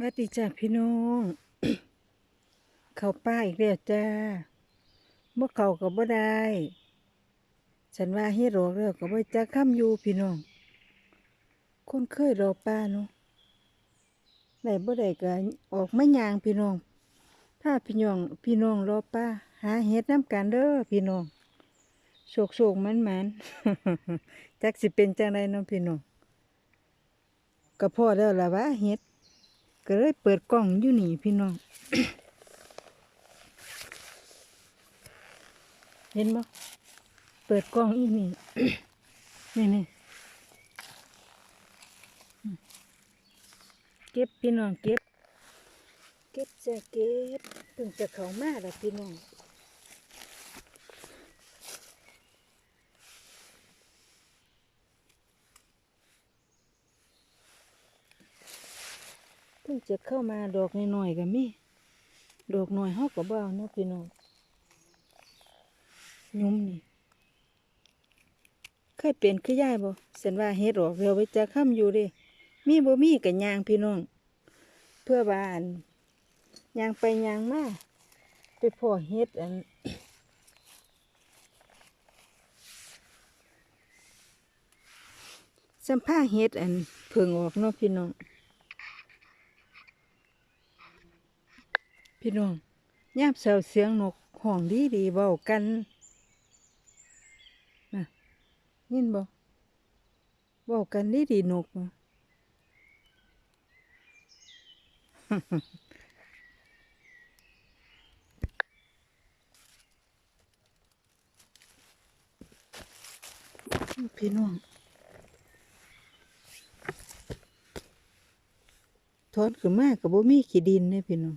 สวัสดีจ้าพี่น้อง เขาป้าอีกแล้วจ้าเมื่อเขาก็บ่ได้ ฉันว่าเฮ็ดออกแล้วก็บ่จักคำอยู่พี่น้อง คนเคยรอป้าเนาะได้บ่ได้ก็ออกมายางพี่น้อง ถ้าพี่น้อง พี่น้องรอป้า หาเฮ็ดน้ำกันเด้อพี่น้องโศกๆมันๆจักสิเป็นจังไดเนาะพี่น้องก็พอแล้วล่ะว่าเฮ็ด ก็เลยเปิดกล้องอยู่นี่พี่น้อง เห็นบ่เปิดกล้องอีนี่นี่นี่เก็บพี่น้องเก็บ เก็บจะเก็บถึงจะเข้ามาแล้วพี่น้อง พิ่งจะเข้ามาดอกน้อยๆก็มีดอกน้อยเฮาก็บ่เอาเนาะพี่น้องยุ้มนี่เคยเป็นคือยายบ่ฉันว่าเฮ็ดออกเร็วไว้จะค้ำอยู่ดิมีบ่มีก็ย่างพี่น้อง เพื่อบ้านยางไปยางมาไปพ่อเฮ็ดอันสัมภาเฮ็ดอันเพิ่งออกเนาะพี่น้อง พี่น้องย่ามเช้าเสียงนกห้องดีดีเว้ากันน่ะยินบ่เว้ากันดีดีนกน่ะพี่น้องถอนขึ้นมากับบ่มีขี้ดินเนี่ยพี่น้อง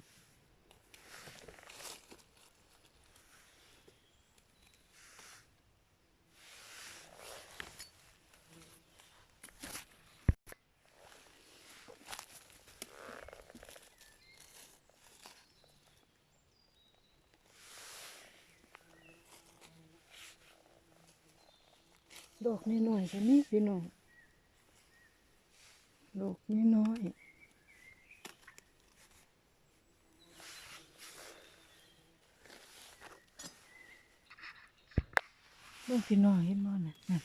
ดอกนิดหน่อยๆก็มีพี่น้องดอกน้อยๆเบิ่งพี่น้องเห็นบ่น่ะนั่น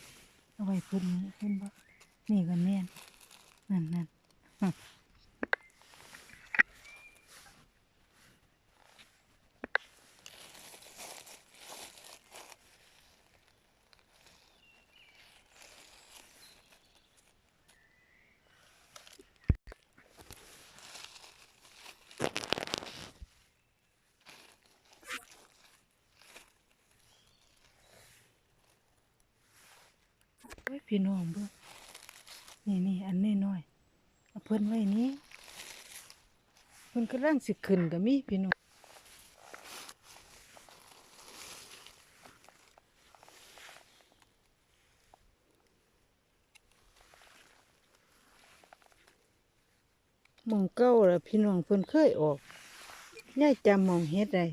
เอาไว้พุ่นเห็นบ่นี่ก็แม่น พี่น้องเบิ่งนี่นี่อันน้อยๆเอาเพิ่นไว้นี้เพิ่นกำลังสิขึ้นก็มีพี่น้องมองเก่าละพี่น้องเพิ่นเคยออกยายจำมองเฮ็ดได้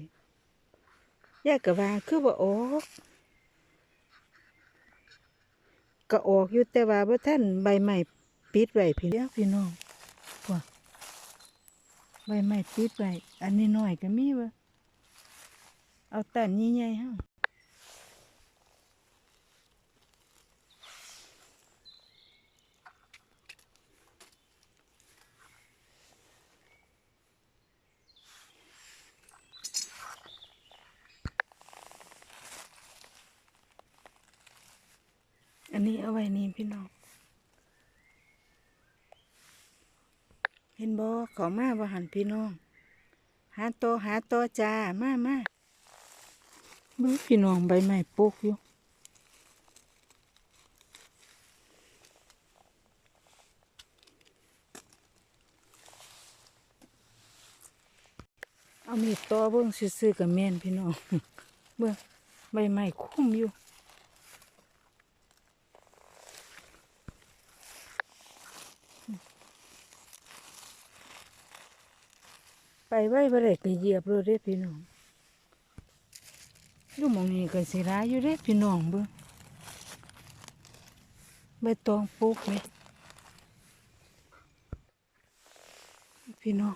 ยายก็ว่าคือบ่ออก ก็ออกอยู่แต่ว่าบ่ท่านใบใหม่ปิดไว้พี่เดียวพี่น้องว่าใบใหม่ปิดไว้อันนี้น้อยก็มีบ่เอาแต่นใหญ่ๆเฮาอันนี้เอาไว้นี่ พี่น้อง เห็นบ่เขามาบ่หันพี่น้อง หาโตหาโตจ้า มามาเบิ่งพี่น้องใบไม้ปลูกอยู่เอามีดต่อเบิ่งซื่อๆกับแม่นพี่น้อง เบิ่งใบไม้คุ้มอยู่ ไปไว้บ่ได้ก็เหยียบรถเด้พี่น้องอยู่หมองนี้ก็สิร้ายอยู่เด้พี่น้องเบิ่งใบตองปลูกไหมพี่น้อง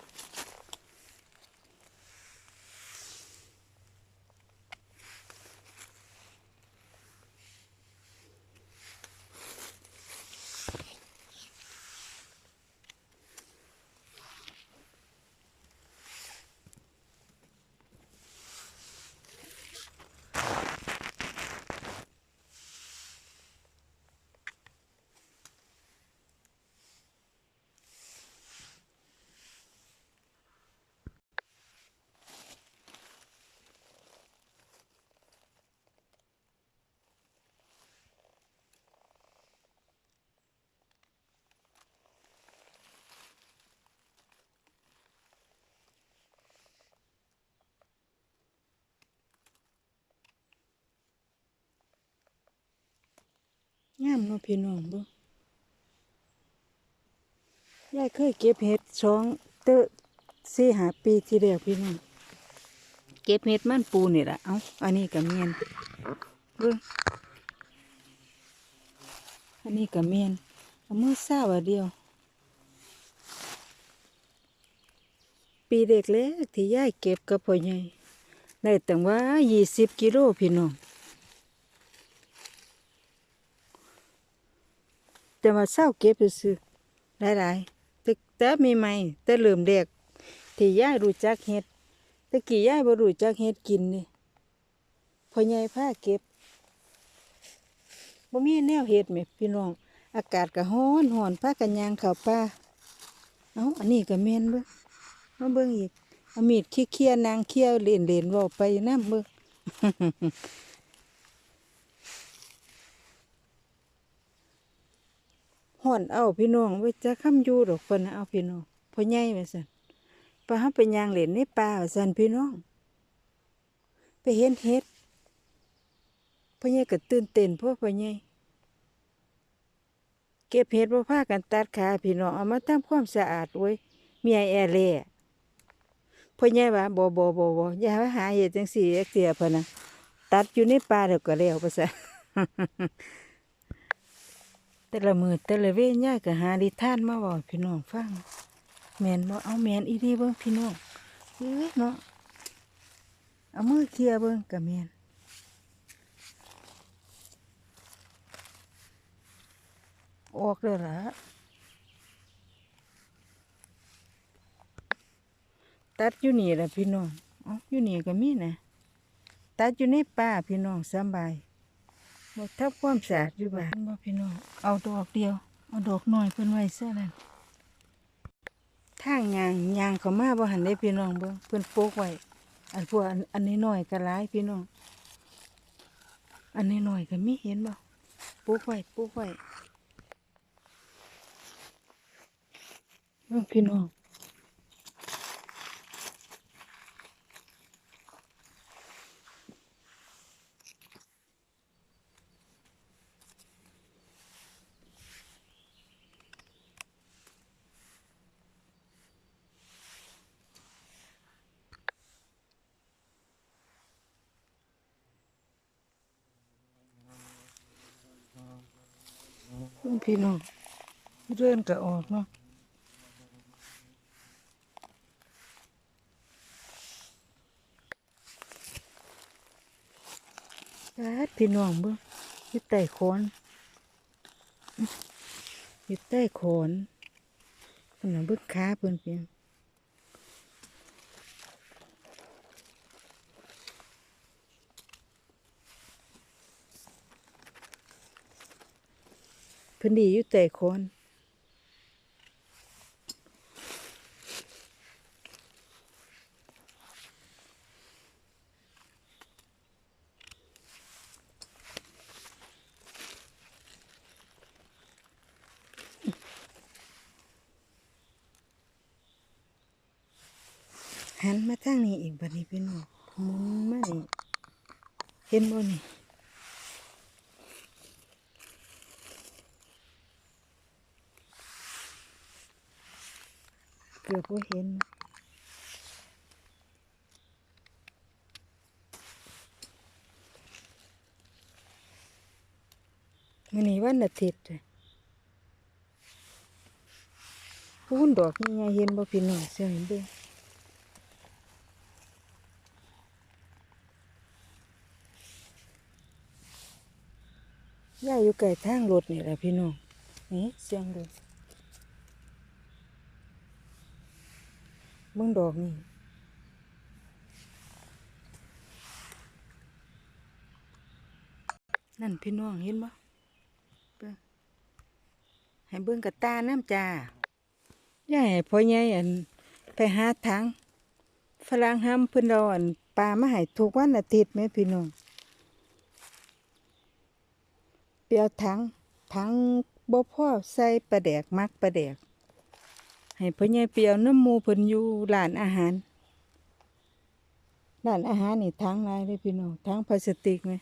งามเนาะพี่น้องบ่ยายเคยเก็บเห็ดสองเตอสี่หาปีที่แล้วพี่น้องเก็บเห็ดมันปูนี่แหละเอาอันนี้ก็เมียนเบิ่งอันนี้ก็เมียนเอามือซ่าว่าเดียว ปีเด็กเล็กที่ยายเก็บกับพ่อใหญ่ได้ตั้งว่ายี่สิบกิโลพี่น้อง แต่ว่าเศร้าเก็บซื้อๆหลายๆแต่แต่มีไหมแต่เริ่มแรกที่ยายรู้จักเห็ดแตะกี้ยายบ่รู้จักเห็ดกินนี่พ่อใหญ่พาเก็บบ่มีแนวเห็ดแหมพี่น้อง อากาศก็ร้อนร้อนพากันยางเข้าป่าเอ้าอันนี้ก็แม่นเบิ่งมาเบิ่งอีกเอามีดเคี่ยนางเคี่ยวเล่นๆเว้าไปน้ำเบิ่ง ห่อนเอาพี่น้องไว้จะค้ำอยู่ดอกเพิ่นเอาพี่น้องพ่อใหญ่ว่าซั่นปลาเฮาไปยางเล่นในป่าว่าซั่นพี่น้อง ไปเห็นเห็ดพ่อใหญ่ก็ตื่นเต้นพราะพ่อใหญ่เก็บเห็ดบ่พากันตัดขาพี่น้องเอามาทำความสะอาดไว้เมียแอแล่พ่อใหญ่ว่าบ่บ่บ่บ่อย่ามาหาเห็ดจังซี่เที่ยเพิ่นน่ะตัดอยู่ในป่าแล้วก็แล้วว่าซั่น แต่ละมือแต่ละเว้นย่ายก็หาดิท่านมาบอกพี่น้องฟังแมนบ่เอาแมนอีดีเบิ่งพี่น้องเอ้ยเนาะเอามือเคลียเบิ่งกับแมนออกเลยละตัดอยู่นี่แหละพี่น้องอาอยู่นี่ก็มีนะตัดอยู่ในป่าพี่น้องสบาย บ่ทับความสะอาดอยู่บ้านบ่พี่น้องเอาดอกเดียว เอาดอกน้อยเพิ่นไว้ซะนั่นทางยางยางเขามาบ่หันได้พี่น้องเบิ่งเพิ่นโปกไว้อันพวกอันอันนี้น้อยก็หลายพี่น้องอันนี้น้อยก็มีเห็นบ่ปลูกไว้ปลูกไว้เบิ่งพี่น้อง พี่น้องเรื่อนก็ออกเนาะปาดพี่น้องเบิ่งยึดใต้โคนยึดใต้โคนขนมเบิ่งขาเพื่อนเพียง นดีอยู่ใต้โคนหันมาทางนี้อีกบัดนี้พี่น้องมุนมานี่เห็นบ่นี่ กือบบ่เห็นมื้อนี้วันอาทิตย์จ้ะพูนดอกนี่ไงเห็นบ่พี่น้องเสียงเบิ่งย่าอยู่ไกลทางรถนี่แหละพี่น้องนี่เสียงดู เบิ่งดอกนี่นั่นพี่น้องเห็นบ่ให้เบิ่งกับตาน้ำจ่าให้พ่อใหญ่อันไปหาถังฝรั่งห้ำเพิ่นเอาอันปลามาให้ทุกวันอาทิตย์แม่พี่น้องเปียวถังถังบ่พ่อใส่ปลาแดกมักปลาแดก ให้พ่อใหญ่เปียวน้ำมูเพิ่นอยู่ร้านอาหารร้านอาหารนี่ถังหลายเลยพี่น้องถังพลาสติกไหม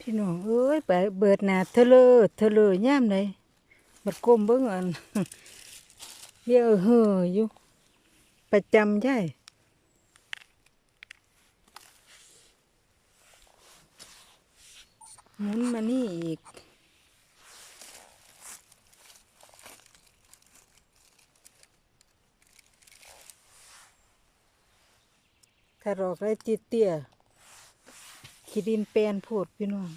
พี่น้องเอ้ยไปเบิดหนาเทะเลอเทะเลยามใดบัดก้มเบิ่งอันเยอะเห่ออยู่ประจำใช่หมุนมานี่อีก ถ้ารอกไรติดเตี้ยขีดินแปนโพดพี่น้อง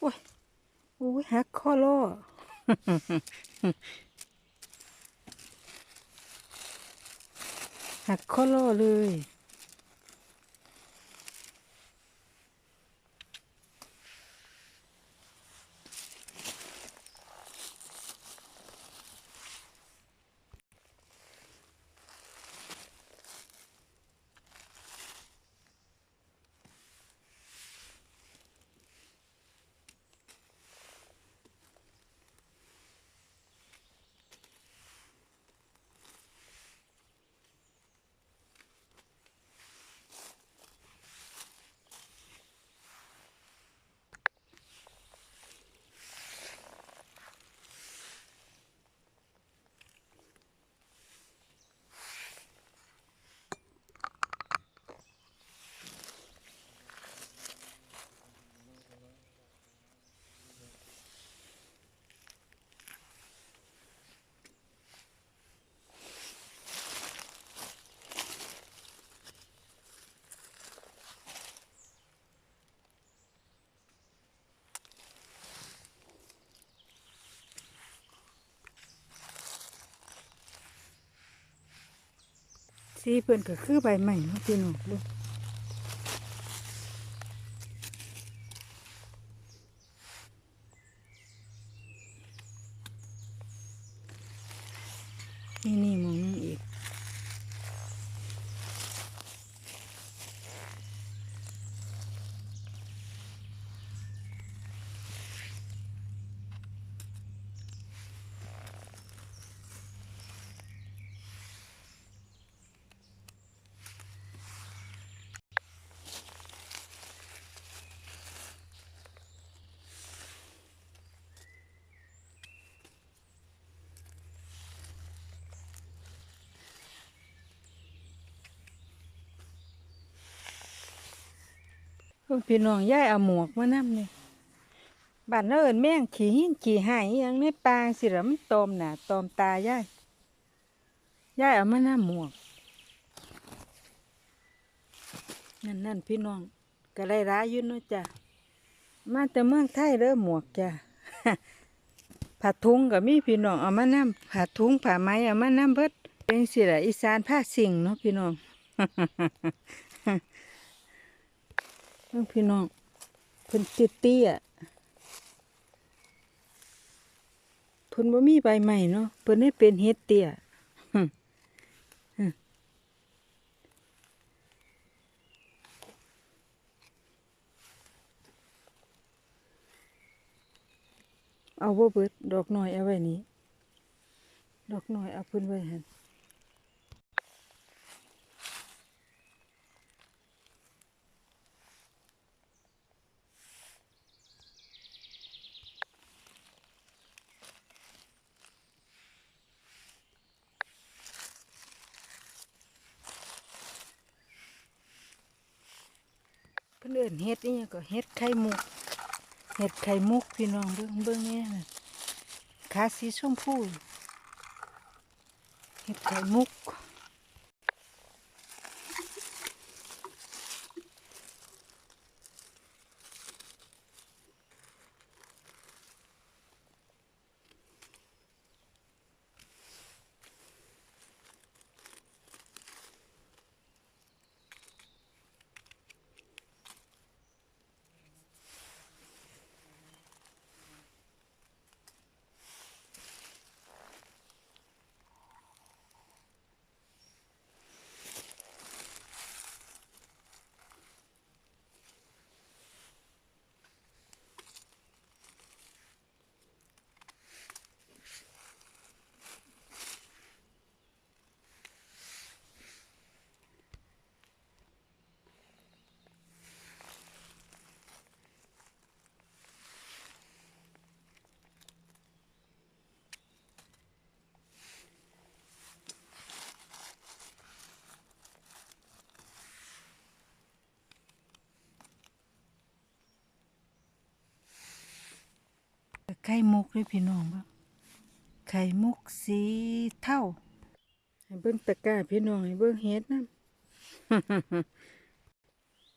โอ้ยโอ้ยหักข้อล้อหักข้อล้อเลย สีเพิ่นก็คือใบใหม่เนาะพี่น้อง พิ่นพี่น้องย้ายเอาหมวกมานำนี่บ้านเราเอินแม่งขี้หินขี้หายยังในป่าสิล่ะมันตอมหน้าตอมตาย่ายยายเอามานำหมวก นั่นนั่นพี่น้องก็ได้ร้ายยู่เนาะจ้ะมาแต่เมืองไทยเด้อหมวกจ้ะผ้าถุงก็มีพี่น้องเอามานำผ้าถุงผ้าไหมเอามานำเบิดเป็นสิละอีสานผ้าสิ่งเนาะพี่น้อง พิ่งพี่น้องเพิ่นติดเตี้ยเพิ่นบ่มีใบใหม่เนาะเพิ่นให้เป็นเฮ็ดเตี้ยเอาบ่เบิดดอกน้อยเอาไว้นี้ ดอกน้อยเอาเพิ่นไว้หั่น พิ่นเอิ้นเฮ็ดนี่ก็เฮ็ดไข่มุกเห็ดไข่มุกพี่น้องเบิ้งเบิ้งเนี่ยน่ะขาสีชมพูเห็ดไข่มุก ไข่มุกเลยพี่น้องเบ่งไข่มุกสีเท่าให้เบิ่งตะกร้าพี่น้องให้เบิ่งเฮ็ดนำ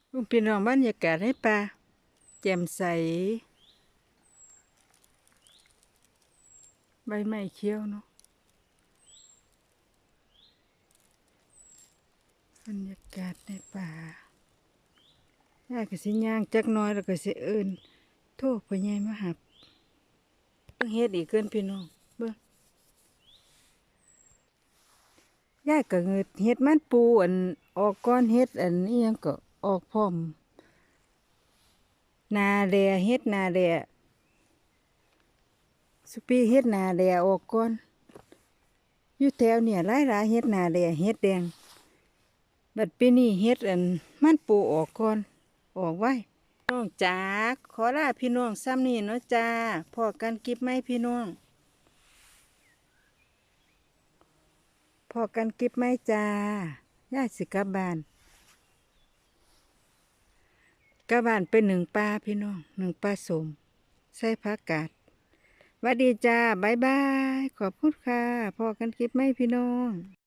เบิ่งพี่น้องบรรยากาศให้ป่าแจ่มใส ใบไม้เขียวเนาะบรรยากาศในป่าย่าก็สิย่างจักน้อยแล้วก็สิเอิ้นโทษพ่อใหญ่มาหับ เบิ่งเฮ็ดอีกเกินพี่น้องเบิ่งยายก็เงิดเฮ็ดมันปูอันออกก้อนเฮ็ดอันนี้ยังก็ออกพร้อม นาแลเฮ็ดนาแลสุปีเฮ็ดนาแลออกก่อนอยู่แถวเนี่ยหลายหลายเฮ็ดนาแลเฮ็ดแดง บัดปีนี้เฮ็ดอันมันปูออกก่อน ออกไว้ น้องจ๋าขอลาพี่น้องซ้ำนี่เนาะจ้าพอกันกิบไหมพี่น้องพอกันกิบไหมจ้าย่าสิกลับบ้านกลับบ้านเป็นหนึ่งปลาพี่น้องหนึ่งปลาสมใส่ผักกาดวัดดีจ้าบายบาย ขอบคุณค่ะพอกันกิบไหมพี่น้อง